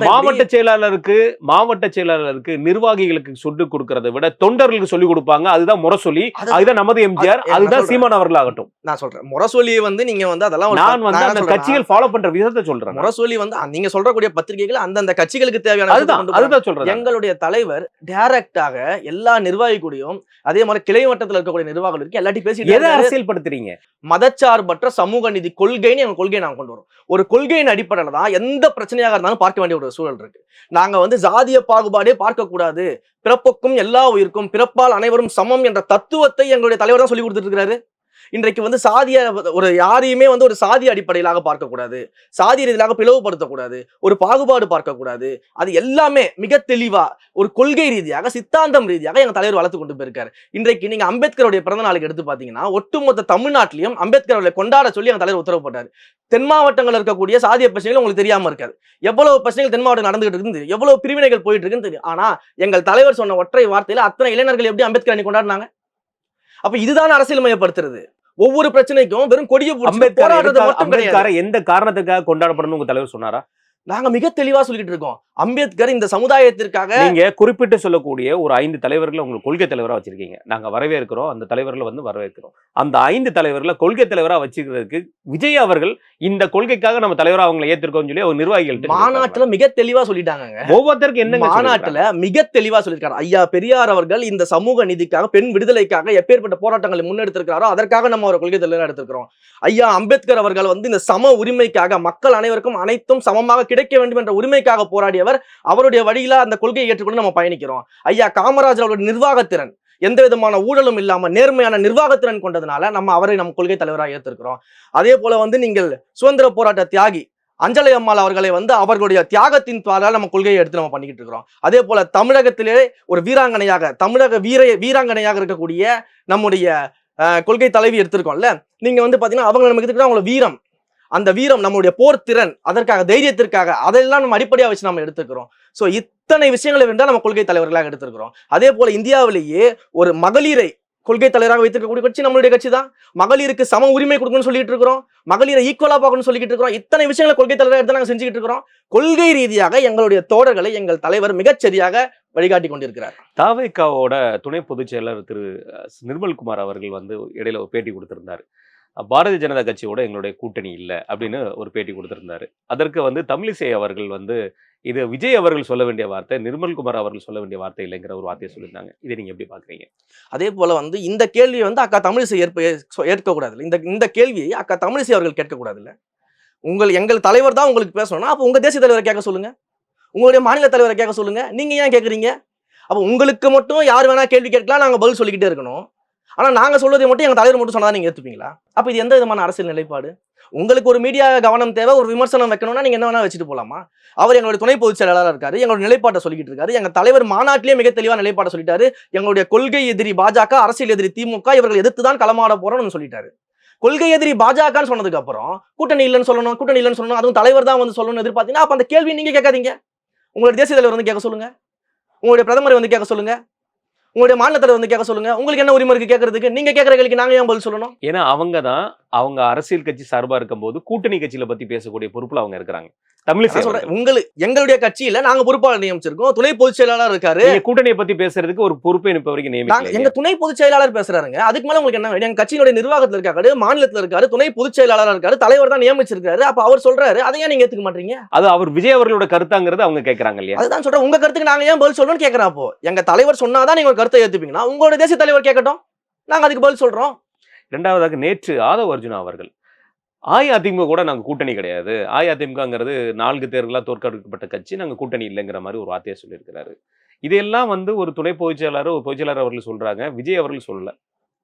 [SPEAKER 2] மாவட்ட? செயலாளருக்கு மாவட்ட செயலாளருக்கு நிர்வாகிகளுக்கு சொல்லிக் கொடுக்கறதை விட தொண்டர்களுக்கு சொல்லிக் கொடுப்பாங்க அதுதான் முரசொலி
[SPEAKER 1] அது-
[SPEAKER 2] அதுதான் நமது எம்ஜிஆர் அதுதான். சீமான் அவர்கள் ஆகட்டும்
[SPEAKER 1] நான் சொல்றேன் முரசொலியை வந்து நீங்க வந்து அதெல்லாம்
[SPEAKER 2] நான் வந்து அந்த கட்சிகள் ஃபாலோ பண்ற விதத்தை சொல்றேன்.
[SPEAKER 1] முரசொலி வந்து நீங்க சொல்றக்கூடிய பத்திரிகைகள் அந்தந்த கட்சிகளுக்கு தேவையான
[SPEAKER 2] அதுதான். அதுதான் சொல்றேன்
[SPEAKER 1] எங்களுடைய தலைவர் டைரக்டாக எல்லா நிர்வாகி கூடயும் அதே மாதிரி கிளை மட்டத்தில் இருக்கக்கூடிய நிர்வாகிகள் இருக்கு எல்லாத்தையும் பேசிட்டு
[SPEAKER 2] எதை. அரசியல் படுத்துறீங்க
[SPEAKER 1] மதச்சார்பற்ற சமூக நீதி கொள்கைன்னு எங்க கொள்கையை நாங்க கொண்டு வரோம் ஒரு கொள்கையின் அடிப்படையில் தான் எந்த பிரச்சனையாக இருந்தாலும் பார்க்க வேண்டிய ஒரு சூழல் இருக்கு. நாங்க வந்து ஜாதிய பாகுபாடே பார்க்க கூடாது பிறப்புக்கும் எல்லா உயிருக்கும் பிறப்பால் அனைவரும் சமம் என்ற தத்துவத்தை எங்களுடைய தலைவர் தான் சொல்லி கொடுத்துட்டு இருக்கிறாரு. இன்றைக்கு வந்து சாதிய ஒரு யாரையுமே வந்து ஒரு சாதி அடிப்படையிலாக பார்க்கக்கூடாது. சாதி ரீதியாக பிளவுபடுத்தக்கூடாது. ஒரு பாகுபாடு பார்க்கக்கூடாது. அது எல்லாமே மிக தெளிவா ஒரு கொள்கை ரீதியாக சித்தாந்தம் ரீதியாக எங்க தலைவர் வளர்த்து கொண்டு போயிருக்காரு. இன்றைக்கு நீங்க அம்பேத்கருடைய பிறந்த நாளுக்கு எடுத்து பாத்தீங்கன்னா ஒட்டுமொத்த தமிழ்நாட்டிலையும் அம்பேத்கர் கொண்டாட சொல்லி எங்க தலைவர் உத்தரவு போட்டார். தென் மாவட்டங்கள் இருக்கக்கூடிய சாதிய பிரச்சனைகள் உங்களுக்கு தெரியாம இருக்காது. எவ்வளவு பிரச்சனைகள் தென் மாவட்டம் நடந்துகிட்டு இருக்குன்னு தெரியும். எவ்வளவு பிரிவினைகள் போயிட்டு இருக்குன்னு தெரியும். ஆனா எங்கள் தலைவர் சொன்ன ஒற்றை வார்த்தையில அத்தனை இளைஞர்கள் எப்படி அம்பேத்கர் அணி கொண்டாடினாங்க? அப்ப இதுதான் அரசியல் மையப்படுத்துறது. ஒவ்வொரு பிரச்சனைக்கும் வெறும் கொடியை போராடுறது மட்டும் கிடையாது.
[SPEAKER 2] எந்த காரணத்துக்காக கொண்டாடப்படணும் உங்க தலைவர் சொன்னாரா?
[SPEAKER 1] நாங்க மிக தெளிவா சொல்லிட்டு இருக்கோம். அம்பேத்கர் இந்த சமுதாயத்திற்காக
[SPEAKER 2] நீங்க குறிப்பிட்டு சொல்லக்கூடிய ஒரு ஐந்து தலைவர்களை உங்களுக்கு கொள்கை தலைவரா வச்சிருக்கீங்க. நாங்க வரவேற்கிறோம். அந்த தலைவர்களை வந்து வரவேற்கிறோம். அந்த ஐந்து தலைவர்களை கொள்கை தலைவரா வச்சுக்கிறதுக்கு விஜய் அவர்கள் இந்த கொள்கைக்காக நம்ம தலைவரா அவங்களை ஏத்திருக்கோம்னு சொல்லி ஒரு நிர்வாகிகள்
[SPEAKER 1] மாநாட்டுல மிக தெளிவா சொல்லிட்டாங்க
[SPEAKER 2] ஒவ்வொருத்தருக்கு என்ன
[SPEAKER 1] மாநாட்டுல மிக தெளிவா சொல்லியிருக்காரு. ஐயா பெரியார் அவர்கள் இந்த சமூக நீதிக்காக பெண் விடுதலைக்காக எப்பேற்பட்ட போராட்டங்களை முன்னெடுத்திருக்கிறாரோ அதற்காக நம்ம ஒரு கொள்கை தலைவராக எடுத்திருக்கிறோம். ஐயா அம்பேத்கர் அவர்கள் வந்து இந்த சம உரிமைக்காக மக்கள் அனைவருக்கும் அனைத்தும் சமமாக கிடைக்க வேண்டும் என்ற உரிமைக்காக போராடியவர் அவருடைய வழியில அந்த கொள்கையை ஏற்றுக்கொண்டு நம்ம பயணிக்கிறோம். ஐயா காமராஜர் அவருடைய நிர்வாகத்திறன் எந்த விதமான ஊழலும் இல்லாம நேர்மையான நிர்வாகத்திறன் கொண்டதுனால நம்ம அவரை நம்ம கொள்கை தலைவராக ஏற்றிருக்கிறோம் அதே போல வந்து நீங்கள் சுதந்திர போராட்ட தியாகி அஞ்சலி அம்மாள் அவர்களை வந்து அவர்களுடைய தியாகத்தின் துவாரால் நம்ம கொள்கையை எடுத்து நம்ம பண்ணிக்கிட்டு இருக்கிறோம். அதே போல தமிழகத்திலே ஒரு வீராங்கனையாக தமிழக வீர வீராங்கனையாக இருக்கக்கூடிய நம்முடைய கொள்கை தலைவி எடுத்திருக்கோம்ல. நீங்க வந்து பாத்தீங்கன்னா அவங்க நமக்கு எடுத்துக்கிட்டா அவங்களோட வீரம். அந்த வீரம் நம்மளுடைய போர் திறன் அதற்காக தைரியத்திற்காக அதெல்லாம் நம்ம அடிப்படையாக வச்சு நம்ம எடுத்துக்கிறோம். ஸோ இத்தனை விஷயங்களை வேண்டாம் நம்ம கொள்கை தலைவர்களாக எடுத்திருக்கிறோம் அதே போல இந்தியாவிலேயே ஒரு மகளிரை கொள்கை தலைவராக வைத்திருக்கக்கூடிய கட்சி நம்மளுடைய கட்சி தான். மகளிருக்கு சம உரிமை கொடுக்கணும்னு சொல்லிட்டு இருக்கிறோம். மகளிரை ஈக்குவலா பார்க்கணும்னு சொல்லிட்டு இருக்கிறோம். இத்தனை விஷயங்களை கொள்கை தலைவராக எடுத்து நாங்கள் செஞ்சுக்கிட்டு இருக்கிறோம். கொள்கை ரீதியாக எங்களுடைய தோழர்களை எங்கள் தலைவர் மிகச்சரியாக வழிகாட்டி கொண்டிருக்கிறார்.
[SPEAKER 2] தாவேக்காவோட துணை பொதுச் செயலர் திரு நிர்மல்குமார் அவர்கள் வந்து இடையில ஒரு பேட்டி கொடுத்திருந்தார். பாரதிய ஜனதா கட்சியோட எங்களுடைய கூட்டணி இல்லை அப்படின்னு ஒரு பேட்டி கொடுத்துருந்தாரு. அதற்கு வந்து தமிழிசை அவர்கள் வந்து இது விஜய் அவர்கள் சொல்ல வேண்டிய வார்த்தை நிர்மல்குமார் அவர்கள் சொல்ல வேண்டிய வார்த்தை இல்லைங்கிற ஒரு வார்த்தையை சொல்லியிருந்தாங்க. இதை நீங்க எப்படி பாக்குறீங்க?
[SPEAKER 1] அதே போல வந்து இந்த கேள்வியை வந்து அக்கா தமிழிசை ஏற்ப ஏற்கக்கூடாது இந்த இந்த கேள்வியை அக்கா தமிழிசை அவர்கள் கேட்கக்கூடாது இல்லை. உங்கள் எங்கள் தலைவர் தான் உங்களுக்கு பேசணும்னா அப்போ உங்க தேசிய தலைவரை கேட்க சொல்லுங்க. உங்களுடைய மாநில தலைவரை கேட்க சொல்லுங்க. நீங்க ஏன் கேட்குறீங்க? அப்போ உங்களுக்கு மட்டும் யார் வேணா கேள்வி கேட்கலாம் நாங்கள் பதில் சொல்லிக்கிட்டே இருக்கணும். ஆனால் நாங்கள் சொல்வதை மட்டும் எங்கள் தலைவர் மட்டும் சொன்னால் நீங்கள் ஏற்றுப்பீங்களா அப்போ இது எந்த விதமான அரசியல் நிலைப்பாடு? உங்களுக்கு ஒரு மீடியா கவனம் தேவை ஒரு விமர்சனம் வைக்கணும்னா நீங்கள் என்ன வேணால் வச்சுட்டு போகலாமா அவர் எங்களுடைய துணை பொதுச் செயலாளராக இருக்காரு எங்களுடைய நிலைப்பாட்டை சொல்லிக்கிட்டு இருக்காரு எங்கள் தலைவர் மாநாட்டிலே மிக தெளிவான நிலைப்பாட்டை சொல்லிட்டாரு எங்களுடைய கொள்கை எதிரி பாஜக அரசியல் எதிரி திமுக இவர்கள் எதிர்த்து தான் களமாட போறோம்னு சொல்லிட்டாரு. கொள்கை எதிரி பாஜகன்னு சொன்னதுக்கு அப்புறம் கூட்டணி இல்லைன்னு சொல்லணும் கூட்டணி இல்லைன்னு சொல்லணும் அதுவும் தலைவர் தான் வந்து சொல்லணும்னு எதிர்பார்த்தீங்கன்னா அப்போ அந்த கேள்வி நீங்கள் கேட்காதீங்க. உங்களுடைய தேசிய தலைவர் வந்து கேட்க சொல்லுங்க. உங்களுடைய பிரதமரை வந்து கேட்க சொல்லுங்க. உங்களுடைய மாநிலத்தில் வந்து கேட்க சொல்லுங்க. உங்களுக்கு என்ன உரிமை இருக்கு கேட்கறதுக்கு? நீங்க கேட்கற கேள்விக்கு நாங்க ஏன் பதில் சொல்லணும்?
[SPEAKER 2] ஏன்னா அவங்க தான் அவங்க அரசியல் கட்சி சார்பா இருக்கும்போது கூட்டணி கட்சியில பத்தி பேசக்கூடிய பொறுப்புல அவங்க இருக்கிறாங்க. தமிழிசை
[SPEAKER 1] சொல்றேன். உங்களுக்கு எங்களுடைய கட்சியில நாங்க பொறுப்பாளர் நியமிச்சிருக்கோம். துணை பொதுச் செயலாளர் இருக்காரு.
[SPEAKER 2] கூட்டணியை பத்தி பேசுறதுக்கு ஒரு பொறுப்பை இப்ப வரைக்கும் நியமிக்கல
[SPEAKER 1] எங்க துணை பொதுச் செயலாளர் பேசுறாருங்க. அதுக்கு மேல உங்களுக்கு என்ன எங்க கட்சியினுடைய நிர்வாகத்துல இருக்காரு மாநிலத்துல இருக்காரு துணை பொதுச் செயலாளர் இருக்காரு தலைவர் தான் நியமிச்சிருக்காரு. அப்ப அவர் சொல்றாரு. அதை ஏன் நீங்க ஏத்துக்க மாட்டீங்க?
[SPEAKER 2] அது அவர் விஜய் அவர்களோட கருத்தாங்கிறது அவங்க கேட்கறாங்க இல்லையா?
[SPEAKER 1] அதுதான் சொல்றேன். உங்க கருத்துக்கு நாங்க ஏன் பதில் சொல்லணும்னு கேக்குறேன் அப்போ? எங்க தலைவர் சொன்னாதான் நீங்க கருத்தை ஏத்துப்பீங்கன்னா உங்களோட தேசிய தலைவர் கேட்கட்டும். நாங்க அதுக்கு பதில் சொல்றோம்.
[SPEAKER 2] இரண்டாவதாக நேற்று ஆதவ் அர்ஜுனா அவர்கள். அஇஅதிமுக கூட நாங்க கூட்டணி கிடையாது. அஇஅதிமுகங்கிறது நான்கு தேர்தலாக தோற்கடிக்கப்பட்ட கட்சி. நாங்க கூட்டணி இல்லைங்கிற மாதிரி ஒரு வார்த்தையை சொல்லியிருக்கிறாரு. இதெல்லாம் வந்து ஒரு துணை பொதுச் செயலாளர் ஒரு பொதுச் செயலாளர் அவர்கள் சொல்றாங்க. விஜய் அவர்கள் சொல்லல.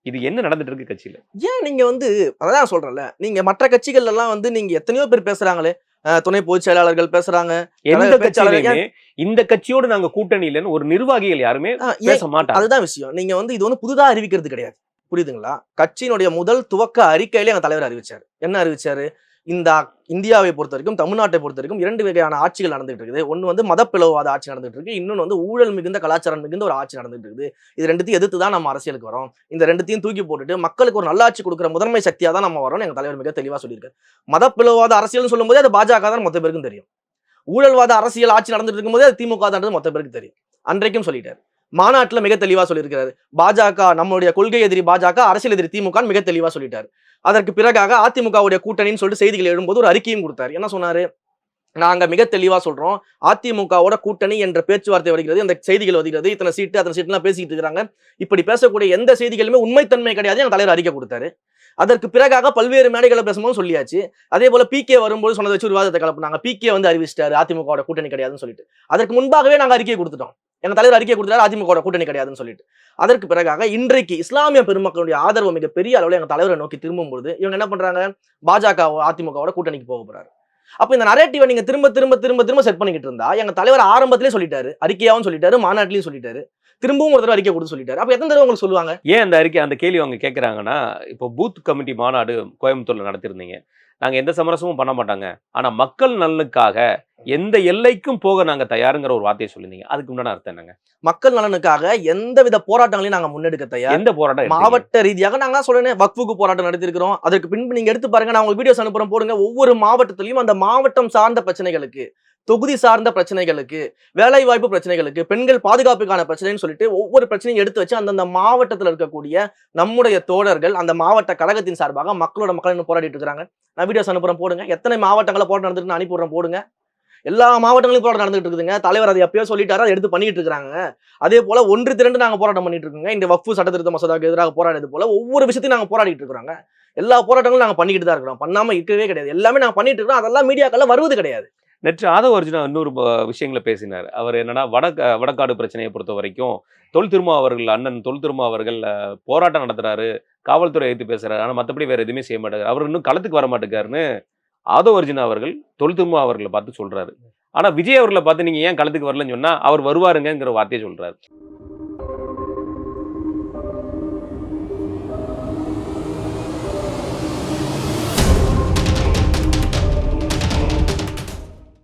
[SPEAKER 2] இது என்ன நடந்துட்டு இருக்கு கட்சியில?
[SPEAKER 1] ஏன் நீங்க வந்து அதான் சொல்றேன்ல நீங்க மற்ற கட்சிகள் எல்லாம் வந்து நீங்க எத்தனையோ பேர் பேசுறாங்களே. துணை பொதுச் செயலாளர்கள் பேசுறாங்க.
[SPEAKER 2] எந்த கட்சியிலுமே இந்த கட்சியோடு நாங்க கூட்டணி இல்லைன்னு ஒரு நிர்வாகிகள் யாருமே பேச மாட்டாங்க.
[SPEAKER 1] அதுதான் விஷயம். நீங்க வந்து இது வந்து புதுதா அறிவிக்கிறது கிடையாது. புரியுதுங்களா? கட்சியினுடைய முதல் துவக்க அறிக்கையிலே எங்க தலைவர் அறிவிச்சாரு. என்ன அறிவிச்சாரு? இந்த இந்தியாவை பொறுத்த வரைக்கும் தமிழ்நாட்டை பொறுத்த வரைக்கும் இரண்டு வகையான ஆட்சிகள் நடந்துட்டு இருக்குது ஒன்று வந்து மதப்பிளவாத ஆட்சி நடந்துட்டு இருக்கு இன்னொன்று வந்து ஊழல் மிகுந்த கலாச்சாரம் மிகுந்த ஒரு ஆட்சி நடந்துட்டு இருக்குது இது ரெண்டுத்தையும் எதிர்த்து தான் நம்ம அரசியலுக்கு வரோம். இந்த ரெண்டுத்தையும் தூக்கி போட்டுட்டு மக்களுக்கு ஒரு நல்லாட்சி கொடுக்குற முதன்மை சக்தியாக தான் நம்ம வரோம்னு எங்கள் தலைவர் மிக தெளிவாக சொல்லியிருக்காரு. மதப்பிளவாத அரசியல்னு சொல்லும்போது அது பாஜக தான் மொத்த பேருக்கும் தெரியும். ஊழல்வாத அரசியல் ஆட்சி நடந்துட்டு இருக்கும்போது அது திமுக தான் மொத்த பேருக்கு தெரியும். அன்றைக்கும் சொல்லிட்டாரு. மாநாட்டுல மிக தெளிவாக சொல்லியிருக்காரு பாஜக நம்மளுடைய கொள்கை எதிரி பாஜக அரசியல் எதிரி திமுக மிக தெளிவாக சொல்லிட்டார். அதற்கு பிறகாக அதிமுகவுடைய கூட்டணின்னு சொல்லிட்டு செய்திகள் எழும்போது ஒரு அறிக்கையும் கொடுத்தாரு. என்ன சொன்னாரு? நாங்க மிக தெளிவா சொல்றோம். அதிமுகவோட கூட்டணி என்ற பேச்சுவார்த்தை வருகிறது. அந்த செய்திகள் வருகிறது. இத்தனை சீட்டு அத்தனை சீட்டுலாம் பேசிக்கிட்டு இருக்கிறாங்க. இப்படி பேசக்கூடிய எந்த செய்திகளுமே உண்மைத்தன்மை கிடையாது என் தலைவர் அறிக்கை கொடுத்தாரு. அதற்கு பிறகாக பல்வேறு மேடைகளை பேசும்போது சொல்லியாச்சு. அதே போல பிகே வரும்போது சொன்னதை வச்சு ஒரு விவாதத்தை கலப்புனாங்க. பிகே வந்து அறிவிச்சிட்டாரு. அதிமுகவோட கூட்டணி கிடையாதுன்னு சொல்லிட்டு. அதற்கு முன்பாகவே நாங்கள் அறிக்கை கொடுத்துட்டோம். எங்க தலைவர் அறிக்கை கொடுத்தாரு அதிமுக கூட்டணி கிடையாதுன்னு சொல்லிட்டு. அதற்கு பிறகாக இன்றைக்கு இஸ்லாமிய பெருமக்களுடைய ஆதரவு மிக பெரிய அளவில் எங்க தலைவரை நோக்கி திரும்பும் பொழுது இவங்க என்ன பண்றாங்க? பாஜக அதிமுகவோட கூட்டணிக்கு போக போறாரு. அப்ப இந்த நரேட்டிவை நீங்க திரும்ப திரும்ப திரும்ப திரும்ப செட் பண்ணிக்கிட்டு இருந்தா எங்க தலைவர் ஆரம்பத்திலே சொல்லிட்டாரு அறிக்கையாவும் சொல்லிட்டாரு மாநாட்டிலையும் சொல்லிட்டாரு. திரும்பவும் ஒரு தடவை அறிக்கை கொடுத்து சொல்லிட்டாரு. அப்ப எத்தனை தடவை உங்களுக்கு சொல்லுவாங்க?
[SPEAKER 2] ஏன் அந்த அறிக்கை அந்த கேள்வி அவங்க கேட்குறாங்கன்னா இப்போ பூத் கமிட்டி மாநாடு கோயம்புத்தூர்ல நடத்திருந்தீங்க நாங்க எந்த சமரசமும் பண்ண மாட்டாங்க. ஆனா மக்கள் நலனுக்காக எந்த எல்லைக்கும் போக நாங்க தயாருங்கிற ஒரு வார்த்தையை சொல்லியிருந்தீங்க. அதுக்கு உண்டான அர்த்தம் என்னங்க?
[SPEAKER 1] மக்கள் நலனுக்காக எந்தவித போராட்டங்களையும் நாங்க முன்னெடுக்க தயார்
[SPEAKER 2] எந்த போராட்டம்?
[SPEAKER 1] மாவட்ட ரீதியாக நாங்க தான் சொல்றேன் வக்ஃபுக்கு போராட்டம் நடத்திருக்கிறோம் அதற்கு பின்பு நீங்க எடுத்து பாருங்க நான் உங்களுக்கு வீடியோஸ் அனுப்புறேன் போடுங்க. ஒவ்வொரு மாவட்டத்திலையும் அந்த மாவட்டம் சார்ந்த பிரச்சனைகளுக்கு தொகுதி சார்ந்த பிரச்சனைகளுக்கு வேலை வாய்ப்பு பிரச்சனைகளுக்கு பெண்கள் பாதுகாப்புக்கான பிரச்சனைன்னு சொல்லிட்டு ஒவ்வொரு பிரச்சனையும் எடுத்து வச்சு அந்தந்த மாவட்டத்தில் இருக்கக்கூடிய நம்முடைய தோழர்கள் அந்த மாவட்ட கழகத்தின் சார்பாக மக்களோட மக்கள் இன்னும் போராடிட்டு இருக்கிறாங்க. நான் வீடியோஸ் அனுப்புறேன் போடுங்க. எத்தனை மாவட்டங்களை போராட்டம் நடந்துட்டு அனுப்பிடுறேன் அனுப்பி போடுங்க. எல்லா மாவட்டங்களும் போராட்டம் நடந்துட்டு இருக்குதுங்க. தலைவர் அதை எப்பயோ சொல்லிட்டாரு அதை எடுத்து பண்ணிட்டு இருக்காங்க அதே போல ஒன்று திரண்டு நாங்கள் போராட்டம் பண்ணிட்டு இருக்கோங்க. இந்த வக்ஃபு சட்டத்திருத்த மசோதாவுக்கு எதிராக போராடியது போல ஒவ்வொரு விஷயத்தையும் நாங்கள் போராடிட்டு இருக்கிறோங்க. எல்லா போராட்டங்களும் நாங்கள் பண்ணிக்கிட்டு தான் இருக்கிறோம். பண்ணாமல் இருக்கவே கிடையாது. எல்லாமே நாங்கள் பண்ணிட்டு இருக்கிறோம். அதெல்லாம் மீடியாக்கள்ல வருவது கிடையாது.
[SPEAKER 2] நேற்று ஆதவ அர்ஜுனா இன்னொரு விஷயங்களை பேசினார். அவர் என்னன்னா வட வடக்காடு பிரச்சனையை பொறுத்த வரைக்கும் தொல் திருமா அவர்கள் அண்ணன் தொல் திருமா அவர்கள் போராட்டம் நடத்துறாரு காவல்துறை எடுத்து பேசுறாரு. ஆனா மற்றபடி வேற எதுவுமே செய்ய மாட்டாரு. அவர் இன்னும் களத்துக்கு வர மாட்டேங்காருன்னு ஆதவ அர்ஜுனா அவர்கள் தொல் திருமா அவர்களை பார்த்து சொல்றாரு. ஆனா விஜய் அவர்களை பார்த்து நீங்க ஏன் களத்துக்கு வரலன்னு சொன்னா அவர் வருவாருங்கிற வார்த்தையை சொல்றாரு.